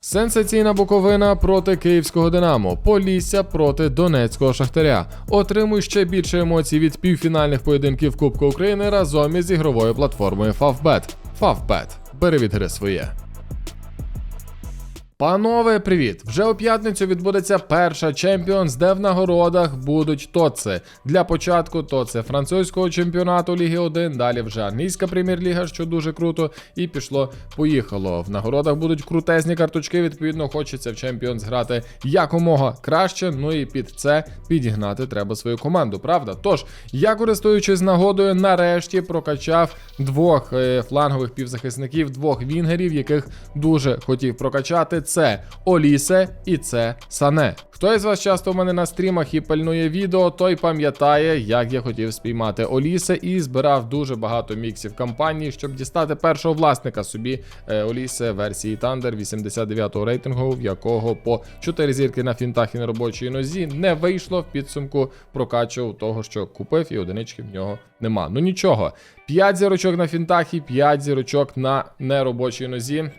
Сенсаційна Буковина проти київського Динамо, Полісся проти Донецького Шахтаря. Отримуй ще більше емоцій від півфінальних поєдинків Кубку України разом із ігровою платформою Favbet. Favbet. Бери від гри своє. Панове, привіт! Вже у п'ятницю відбудеться перша Champions, де в нагородах будуть тоци. Для початку тоци французького чемпіонату Ліги 1, далі вже англійська прем'єр-ліга, що дуже круто, і пішло поїхало. В нагородах будуть крутезні карточки. Відповідно, хочеться в Champions грати якомога краще. Ну і під це підігнати треба свою команду, правда? Тож, я користуючись нагодою, нарешті прокачав двох е, флангових півзахисників, двох вінгерів, яких дуже хотів прокачати. Це Олісе і це Сане. Хто із вас часто в мене на стрімах і пальнує відео, той пам'ятає, як я хотів спіймати Олісе і збирав дуже багато міксів кампанії, щоб дістати першого власника собі е, Олісе версії Thunder 89-го рейтингу, в якого по 4 зірки на фінтах і на робочій нозі не вийшло в підсумку прокачував того, що купив, і одинички в нього нема. Ну нічого. 5 зірочок на фінтах і 5 зірочок на неробочій нозі. Е,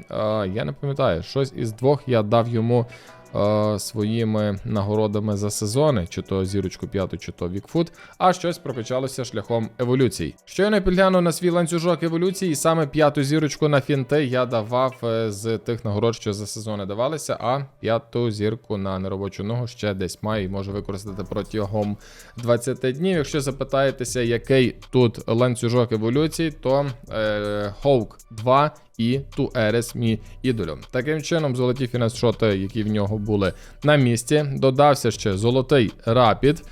я не пам'ятаю, щось із двох я дав йому е, своїми нагородами за сезони, чи то зірочку п'яту, чи то вікфут, а щось прокачалося шляхом еволюцій. Щойно підглянув на свій ланцюжок еволюції, і саме п'яту зірочку на фінти я давав е, з тих нагород, що за сезони давалися, а п'яту зірку на неробочу ногу ще десь маю і можу використати протягом 20 днів. Якщо запитаєтеся, який тут ланцюжок еволюції, то е, Hawk 2 і Туерес мій ідолем. Таким чином, золоті фінес-шоти, які в нього були на місці, додався ще золотий рапід.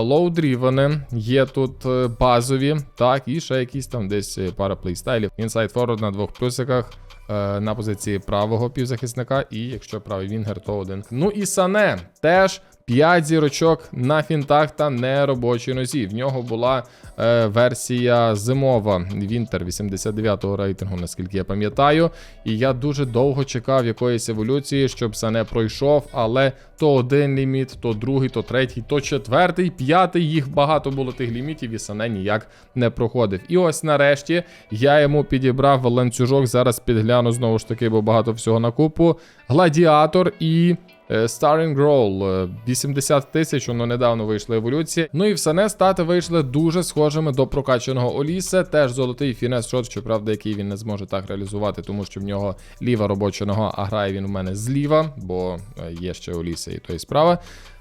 Лоудрівени є тут е, базові, так, і ще якісь там десь е, пара плейстайлів. Inside forward на двох плюсиках. е, На позиції правого півзахисника, і якщо правий вінгер, то один. Ну і Сане теж 5 зірочок на фінтах та неробочій нозі. В нього була е, версія зимова Вінтер 89-го рейтингу, наскільки я пам'ятаю. І я дуже довго чекав якоїсь еволюції, щоб Сане пройшов, але то один ліміт, то другий, то третій, то четвертий, п'ятий. Їх багато було тих лімітів, і Сане ніяк не проходив. І ось нарешті я йому підібрав ланцюжок. Зараз підгляну знову ж таки, бо багато всього на купу. Гладіатор і. Е, Starring Growl е, 80 тисяч, воно недавно вийшла еволюція. Ну і в Сане стати вийшли дуже схожими до прокачаного Олісе. Теж золотий фінес шот, щоправда, який він не зможе так реалізувати, тому що в нього ліва робоча нога, а грає він у мене зліва, бо е, є ще Оліса і то справа.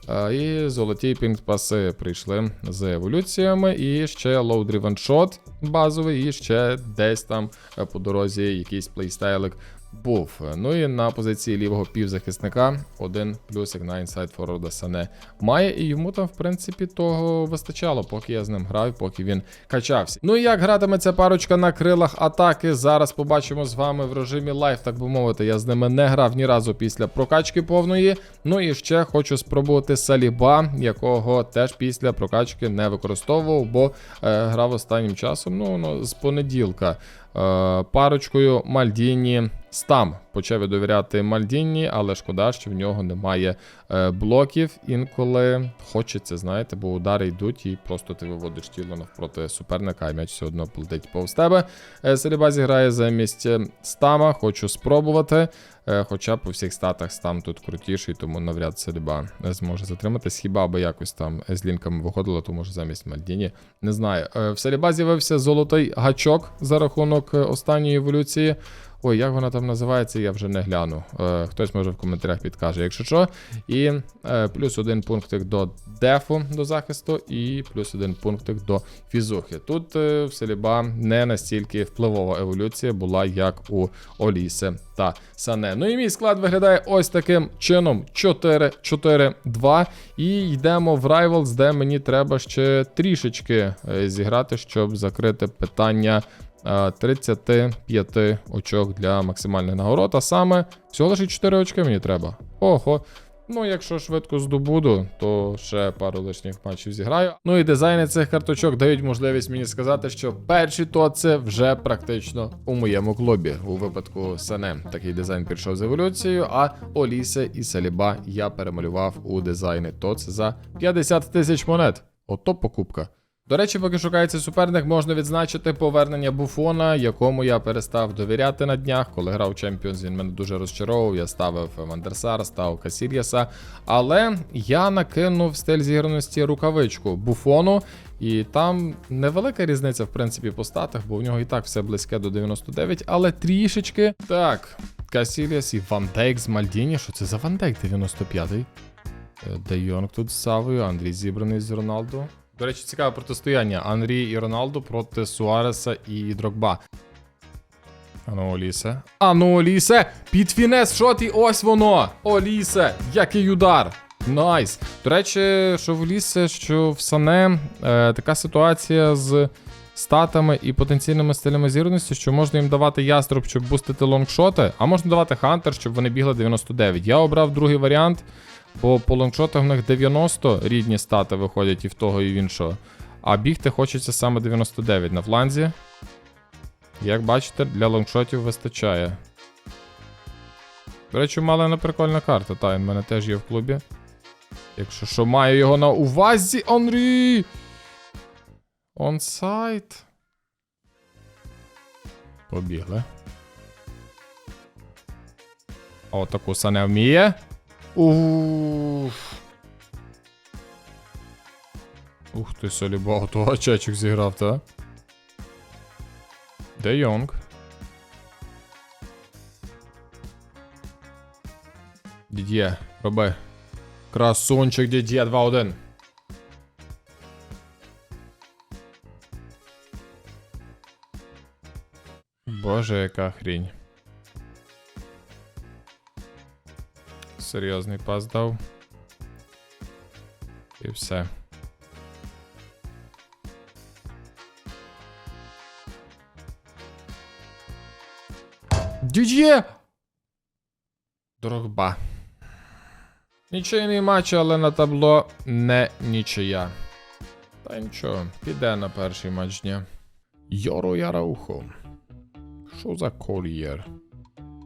Е, І золоті пінг-паси прийшли з еволюціями, і ще Driven Shot базовий, і ще десь там е, по дорозі якийсь плейстайлик був. Ну і на позиції лівого півзахисника один плюсик на інсайд форварда Сане має, і йому там, в принципі, того вистачало, поки я з ним грав, поки він качався. Ну і як гратиме ця парочка на крилах атаки, зараз побачимо з вами в режимі лайф, так би мовити. Я з ними не грав ні разу після прокачки повної. Ну і ще хочу спробувати Саліба, якого теж після прокачки не використовував, бо е, грав останнім часом, ну, ну з понеділка. Е, парочкою Мальдіні Стам почав я довіряти Мальдіні, але шкода, що в нього немає е, блоків. Інколи хочеться, знаєте, бо удари йдуть і просто ти виводиш тіло навпроти суперника, і м'яч все одно плетить повз тебе. Е, Селібазі грає замість Стама, хочу спробувати. Е, Хоча по всіх статах Стам тут крутіший, тому навряд Селіба зможе затриматись. Хіба би якось там з лінками виходило, то може замість Мальдіні. Не знаю. Е, В Селіба з'явився золотий гачок за рахунок е, останньої еволюції. Ой, як вона там називається, я вже не гляну. Е, хтось може в коментарях підкаже, якщо що. І е, плюс один пунктик до дефу до захисту, і плюс один пунктик до фізухи. Тут е, в Селіба не настільки впливова еволюція була, як у Олісе та Сане. Ну і мій склад виглядає ось таким чином: 4-4-2. І йдемо в Rivals, де мені треба ще трішечки е, зіграти, щоб закрити питання. Е, 35 очок для максимальних нагород, а саме всього лише 4 очки мені треба. Ого. Ну, якщо швидко здобуду, то ще пару лишніх матчів зіграю. Ну і дизайни цих карточок дають можливість мені сказати, що перші тоци вже практично у моєму клубі. У випадку Сане такий дизайн пішов з еволюцією, а Олісе і Саліба я перемалював у дизайни тоц за 50 тисяч монет. Ото покупка. До речі, поки шукається суперник, можна відзначити повернення Буфона, якому я перестав довіряти на днях. Коли грав Champions, він мене дуже розчаровував. Я ставив Вандерсар, ставив Касір'яса. Але я накинув стиль зіграності рукавичку Буфону, і там невелика різниця, в принципі, по статах, бо у нього і так все близьке до 99, але трішечки. Так, Касір'яс і Ван Дейк з Мальдіні. Що це за Ван Дейк 95-й? Е, Де Йонг тут з Савою, Андрій зібраний з Роналду. До речі, цікаве протистояння Анрі і Роналду проти Суареса і Дрогба. Ану, Олісе. Ану, Олісе! Під фінес шот і ось воно! Олісе! Який удар! Найс! До речі, що в Олісе, що в Сане е, така ситуація з статами і потенційними стилями зірності, що можна їм давати яструб, щоб бустити лонгшоти, а можна давати хантер, щоб вони бігли 99. Я обрав другий варіант. Бо по лонгшотах в них 90 рідні стати виходять і в того, і в іншого. А бігти хочеться саме 99 на фланзі. Як бачите, для лонгшотів вистачає. До речі, малена прикольна карта. Та, він в мене теж є в клубі. Якщо що, маю його на увазі, Анрі! Онсайт. Побігли. О, таку сане вміє. Уф. Ух ти, солі багато очечок зіграв, та? Де Йонг? Дід'є, роби. Красунчик Дід'є 2-1. Боже, яка хрінь. Серйозний пас дав. І все. Дід'є! Дорогба. Нічийний матч, але на табло не нічия. Та нічого, піде на перший матч дня. Йоро Яраухо. Що за колієр?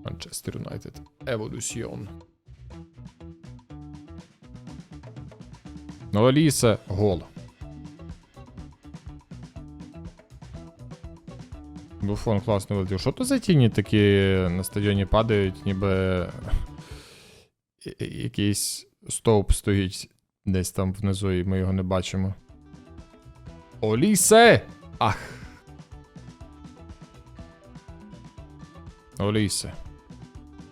Манчестер Юнайтед. Еволюціон. Новолісе, гол. Буфон класно вилетів. Що то за тіні такі на стадіоні падають, ніби якийсь стовп стоїть десь там внизу, і ми його не бачимо. Олісе! Ах. Олісе.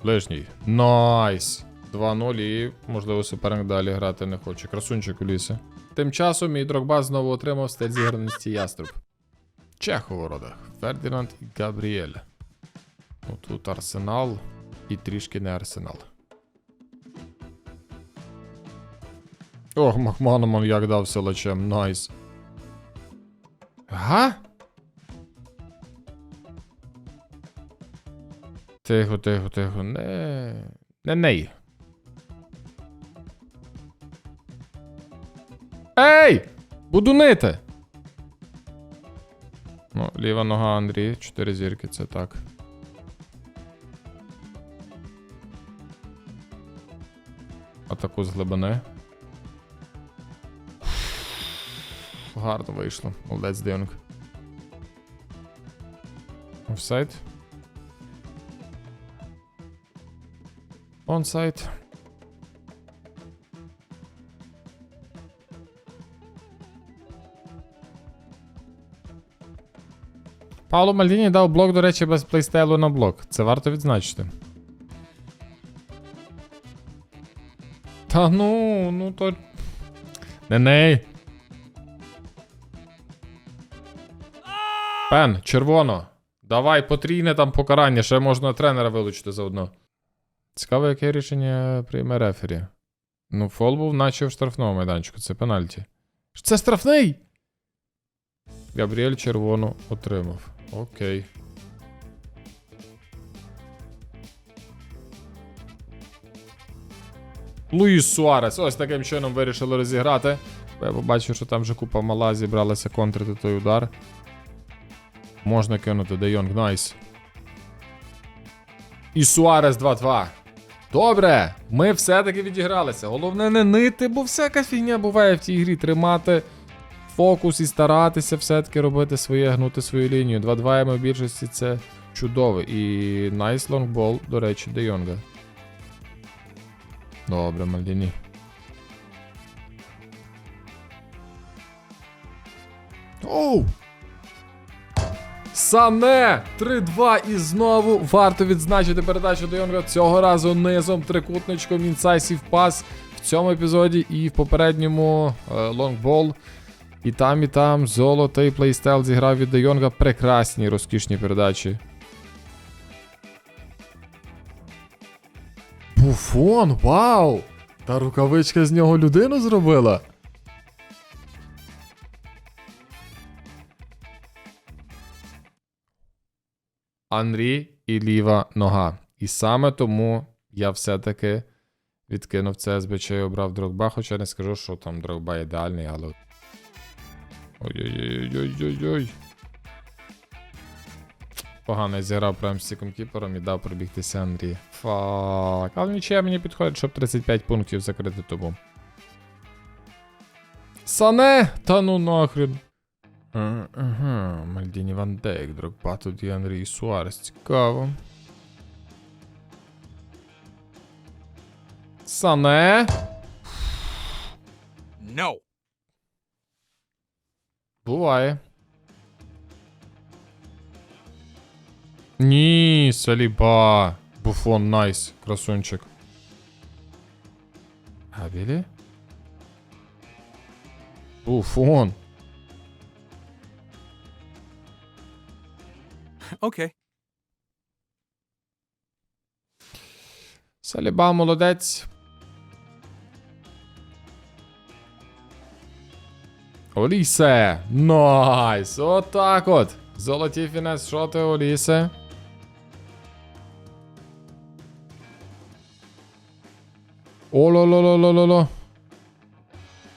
Ближній. Найс. 2-0 і, можливо, суперник далі грати не хоче. Красунчик у лісі. Тим часом мій Дрогба знову отримав стиль зіграності яструб. Чех у воротах. Фердінанд і Габріель. Ну, тут Арсенал і трішки не Арсенал. Ох, Махманоман як дав силачем, найс. Га? Тихо, тихо, тихо. Не. Не ней. Ей! Буду нити! Ну, ліва нога Андрій, 4 зірки, це так. Атаку з глибини. Гарно вийшло. Молодець Дионг. Офсайд. Онсайд. Пауло Мальдіні дав блок, до речі, без плейстайлу на блок. Це варто відзначити. Та ну, ну то. Не-не. Пен, червоно. Давай потрійне там покарання, ще можна тренера вилучити заодно. Цікаво, яке рішення прийме рефері. Ну, фол був наче в штрафному майданчику, це пенальті. Це штрафний! Габріель червону отримав. Окей. Луїс Суарес. Ось таким чином вирішили розіграти. Я побачив, що там вже купа мала зібралася контрити той удар. Можна кинути Де Йонг, найс. І Суарес 2-2. Добре, ми все-таки відігралися. Головне не нити, бо всяка фігня буває в цій грі тримати фокус і старатися все-таки робити своє, гнути свою лінію. 2-2 м в більшості це чудово. І найс лонгбол, до речі, Де Йонга. Добре, Мальдіні. Оу! Сане! 3-2 і знову варто відзначити передачу до Йонга цього разу низом, трикутничком інсайсів пас в цьому епізоді і в попередньому е, лонгбол. І там, і там золото і плейстайл зіграв від Де Йонга прекрасні, розкішні передачі. Буфон, вау! Та рукавичка з нього людину зробила. Анрі і ліва нога. І саме тому я все-таки відкинув це СБЧ обрав Дрогба, хоча не скажу, що там Дрогба ідеальний, але. Ой-ой-ой-ой-ой-ой. Погано я зіграв прям з ціком кіпером і дав пробігтися Андрі. Фак. Але нічого мені підходить, щоб 35 пунктів закрити тому. Сане! Та ну нахрен. Е, Ага, Мальдіні Ван Дейк, Дрогба тут і Андрій Суарес. Цікаво. Сане. No. Буває. Ні, Саліба. Буфон, найс, красунчик. Габілі? Буфон. Okay. Саліба молодець. Олісе! Найс! Отак от. Золоті фінес шоти Олісе. Ололололололо.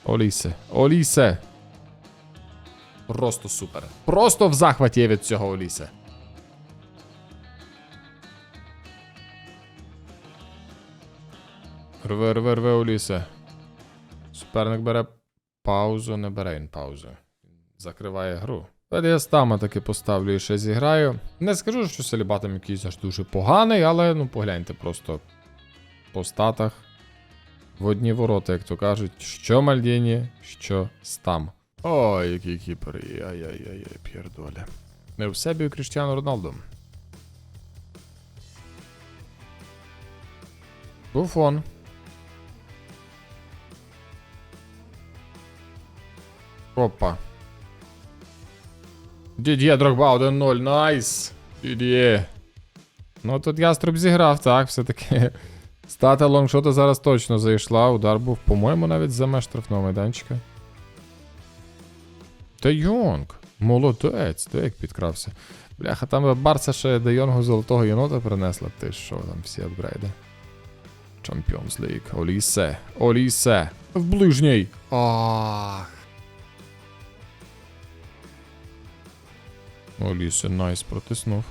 Олісе. Олісе. Просто супер. Просто в захваті я від цього Олісе. Рве, рве, рве Олісе. Суперник бере паузу, не бере він паузу. Закриває гру. Тоді я стама таки поставлю і ще зіграю. Не скажу, що Саліба там якийсь аж дуже поганий, але ну погляньте просто по статах. В одні ворота, як то кажуть, що Мальдіні, що стам. Ой, який кіпер. Ай-яй-яй, п'єрдоля. Не в себе Кріштіану Роналду. Буфон. Опа. Дід'є Дрогба 1-0, найс. Дід'є. Ну тут яструб зіграв, так, все-таки. Стата лонгшота зараз точно зайшла. Удар був, по-моєму, навіть за меж штрафного майданчика. Де Йонг. Молодець, де як підкрався. Бляха, там Барса ще Де Йонгу золотого єнота принесла. Ти що там всі апгрейди. Champions League. Олісе. Олісе. В ближній. Ах. Олісе, найс протиснув.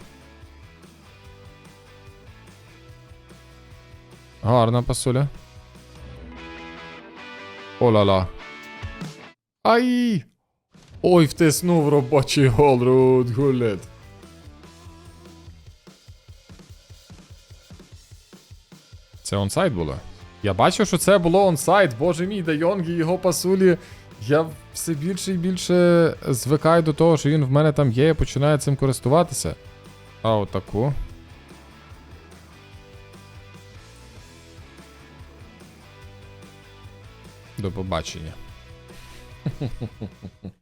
Гарна пасуля. О-ла-ла. Ай! Ой, втиснув робочий гол, Руд Гулет. Це онсайд було? Я бачив, що це було онсайд. Боже мій, Де Йонг і його пасулі. Я все більше і більше звикаю до того, що він в мене там є і починаю цим користуватися. А отаку. До побачення.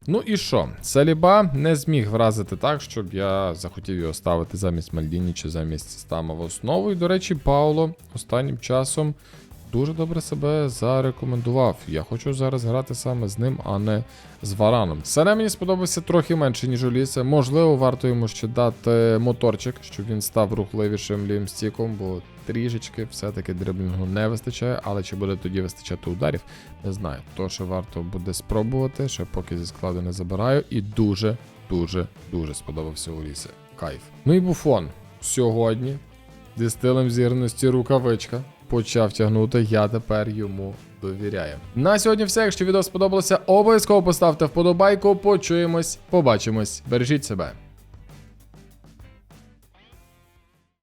ну і що? Саліба не зміг вразити так, щоб я захотів його ставити замість Мальдіні чи замість Стама в основу. І, до речі, Пауло останнім часом дуже добре себе зарекомендував. Я хочу зараз грати саме з ним, а не з Вараном. Сане мені сподобався трохи менше, ніж Олісе. Можливо, варто йому ще дати моторчик, щоб він став рухливішим лівим стіком, бо трішечки все-таки дриблінгу не вистачає, але чи буде тоді вистачати ударів, не знаю. То, що варто буде спробувати, ще поки зі складу не забираю. І дуже, дуже, дуже сподобався Олісе. Кайф. Ну і буфон. Сьогодні зі стилем зірності рукавичка почав тягнути, я тепер йому довіряю. На сьогодні все. Якщо відео сподобалося, обов'язково поставте вподобайку. Почуємось, побачимось. Бережіть себе.